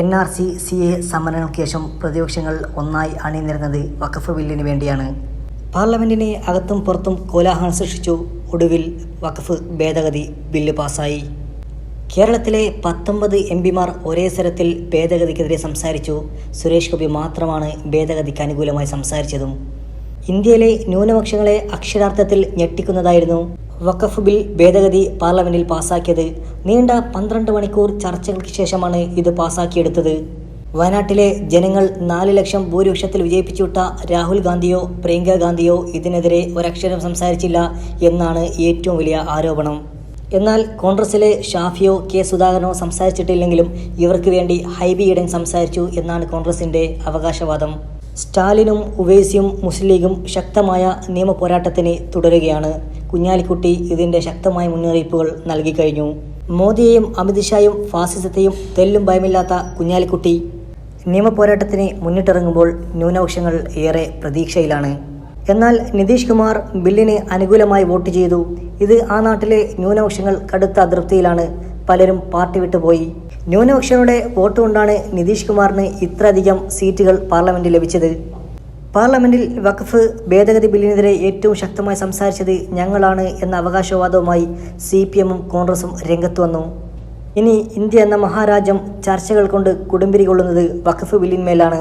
N R C C A സമ്മേളനങ്ങൾക്ക് ശേഷം പ്രതിപക്ഷങ്ങൾ ഒന്നായി അണിനിരുന്നത് വഖഫ് ബില്ലിന് വേണ്ടിയാണ്. പാർലമെന്റിനെ അകത്തും പുറത്തും കോലാഹലം സൃഷ്ടിച്ചു. ഒടുവിൽ വഖഫ് ഭേദഗതി ബില്ല് പാസായി കേരളത്തിലെ പത്തൊമ്പത് എം പിമാർ ഒരേ സ്വരത്തിൽ ഭേദഗതിക്കെതിരെ സംസാരിച്ചു. സുരേഷ് ഗോപി മാത്രമാണ് ഭേദഗതിക്ക് അനുകൂലമായി സംസാരിച്ചതും. ഇന്ത്യയിലെ ന്യൂനപക്ഷങ്ങളെ അക്ഷരാർത്ഥത്തിൽ ഞെട്ടിക്കുന്നതായിരുന്നു. വഖഫ് ബിൽ ഭേദഗതി പാർലമെന്റിൽ പാസാക്കിയത് നീണ്ട പന്ത്രണ്ട് മണിക്കൂർ ചർച്ചകൾക്ക് ശേഷമാണ് ഇത് പാസാക്കിയെടുത്തത്. വയനാട്ടിലെ ജനങ്ങൾ നാല് ലക്ഷം ഭൂരിപക്ഷത്തിൽ വിജയിപ്പിച്ചുവിട്ട രാഹുൽ ഗാന്ധിയോ പ്രിയങ്ക ഗാന്ധിയോ ഇതിനെതിരെ ഒരക്ഷരം സംസാരിച്ചില്ല എന്നാണ് ഏറ്റവും വലിയ ആരോപണം. എന്നാൽ കോൺഗ്രസിലെ ഷാഫിയോ കെ സുധാകരനോ സംസാരിച്ചിട്ടില്ലെങ്കിലും ഇവർക്ക് വേണ്ടി ഹൈബി ഈഡൻ സംസാരിച്ചു എന്നാണ് കോൺഗ്രസിന്റെ അവകാശവാദം. സ്റ്റാലിനും ഉവേസിയും മുസ്ലിം ലീഗും ശക്തമായ നിയമ പോരാട്ടത്തിന് തുടരുകയാണ്. കുഞ്ഞാലിക്കുട്ടി ഇതിന്റെ ശക്തമായ മുന്നറിയിപ്പുകൾ നൽകിക്കഴിഞ്ഞു. മോദിയെയും അമിത്ഷായും ഫാസിസത്തെയും തെല്ലും ഭയമില്ലാത്ത കുഞ്ഞാലിക്കുട്ടി നിയമപോരാട്ടത്തിന് മുന്നിട്ടിറങ്ങുമ്പോൾ ന്യൂനപക്ഷങ്ങൾ ഏറെ പ്രതീക്ഷയിലാണ്. എന്നാൽ നിതീഷ് കുമാർ ബില്ലിന് അനുകൂലമായി വോട്ട് ചെയ്തു. ഇത് ആ നാട്ടിലെ ന്യൂനപക്ഷങ്ങൾ കടുത്ത അതൃപ്തിയിലാണ് പലരും പാർട്ടി വിട്ടുപോയി ന്യൂനപക്ഷങ്ങളുടെ വോട്ട് കൊണ്ടാണ് നിതീഷ് കുമാറിന് ഇത്രയധികം സീറ്റുകൾ പാർലമെന്റിൽ ലഭിച്ചത്. പാർലമെന്റിൽ വഖഫ് ഭേദഗതി ബില്ലിനെതിരെ ഏറ്റവും ശക്തമായി സംസാരിച്ചത് ഞങ്ങളാണ് എന്ന അവകാശവാദവുമായി സി പി എമ്മും കോൺഗ്രസും രംഗത്ത് വന്നു. ഇനി ഇന്ത്യ എന്ന മഹാരാജ്യം ചർച്ചകൾ കൊണ്ട് കുടുംബിരി കൊള്ളുന്നത് വഖഫ് ബില്ലിന്മേലാണ്.